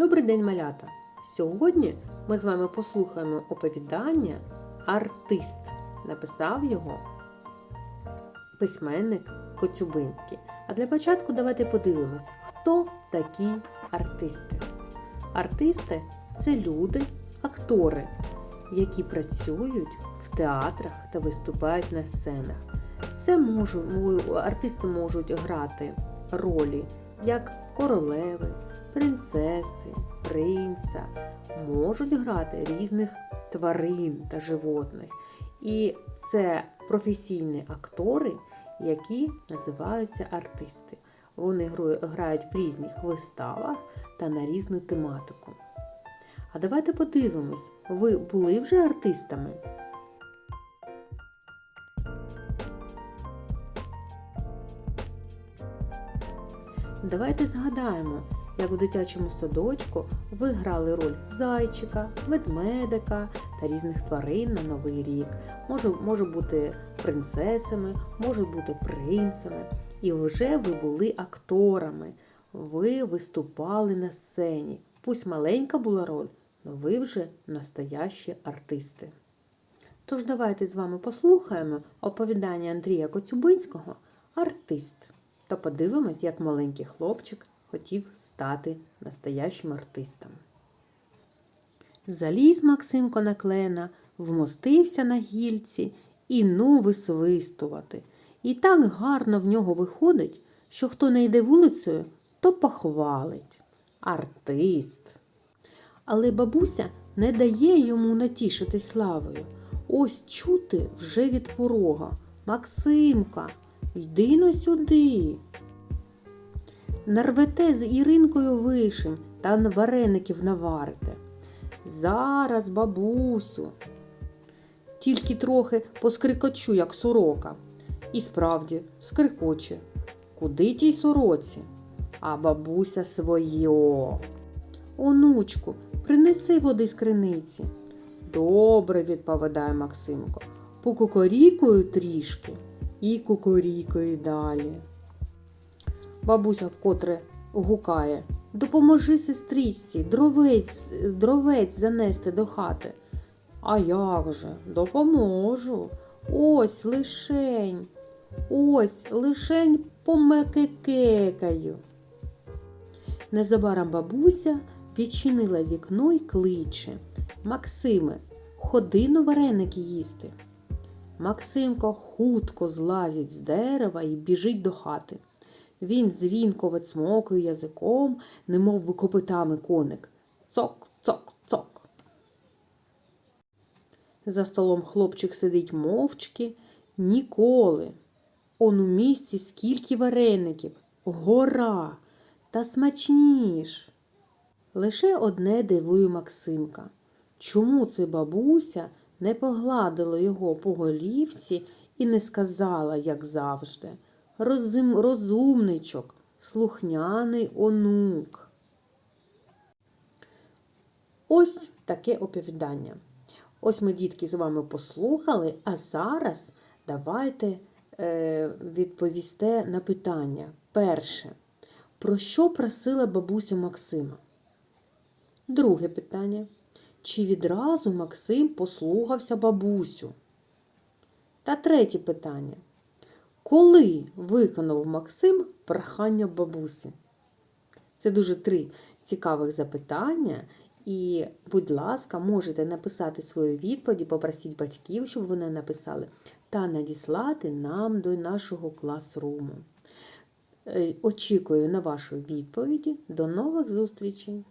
Добрий день, малята! Сьогодні ми з вами послухаємо оповідання Артист. Написав його письменник Коцюбинський. А для початку давайте подивимось, хто такі артисти. Артисти це люди, актори, які працюють в театрах та виступають на сценах. Це можуть, артисти можуть грати ролі як королеви, принцеси, принца, можуть грати різних тварин та животних. І це професійні актори, які називаються артисти. Вони грають в різних виставах та на різну тематику. А давайте подивимось, ви були вже артистами? Давайте згадаємо, як у дитячому садочку ви грали роль зайчика, ведмедика та різних тварин на Новий рік. Може, може бути принцесами, може бути принцами. І вже ви були акторами. Ви виступали на сцені. Пусть маленька була роль, але ви вже настоящі артисти. Тож давайте з вами послухаємо оповідання Андрія Коцюбинського Артист та подивимось, як маленький хлопчик хотів стати настоящим артистом. Заліз Максимко на клена, вмостився на гільці і ну висвистувати. І так гарно в нього виходить, що хто не йде вулицею, то похвалить. Артист. Але бабуся не дає йому натішити славою. Ось чути вже від порога. Максимка, йди но сюди. Нарвете з Іринкою вишень та вареників наварите. Зараз, бабусю. Тільки трохи поскрикочу, як сорока. І справді скрикоче. Куди тій сороці? А бабуся своє. Онучку, принеси води з криниці. Добре, відповідає Максимко. Покукорікою трішки і кукорікою далі. Бабуся вкотре гукає. Допоможи сестричці, дровець, дровець занести до хати. А як же, допоможу. Ось лишень, ось лишень помекекекаю. Незабаром бабуся відчинила вікно й кличе. Максиме, ходи на вареники їсти. Максимко хутко злазить з дерева і біжить до хати. Він дзвінко вицмокує язиком, немов би копитами коник. Цок, цок, цок. За столом хлопчик сидить мовчки ніколи. Он у місці скільки вареників, гора та смачніш. Лише одне дивує Максимка. Чому це бабуся не погладила його по голівці і не сказала, як завжди, Розум, розумничок, слухняний онук. Ось таке оповідання. Ось ми, дітки, з вами послухали, а зараз давайте е, відповісте на питання. Перше. Про що просила бабуся Максима? Друге питання. Чи відразу Максим послухався бабусю? Та третє питання. Коли виконав Максим прохання бабусі? Це дуже три цікавих запитання. І, будь ласка, можете написати свою відповідь, попросіть батьків, щоб вони написали, та надіслати нам до нашого класруму. Е, Очікую на вашу відповіді. До нових зустрічей!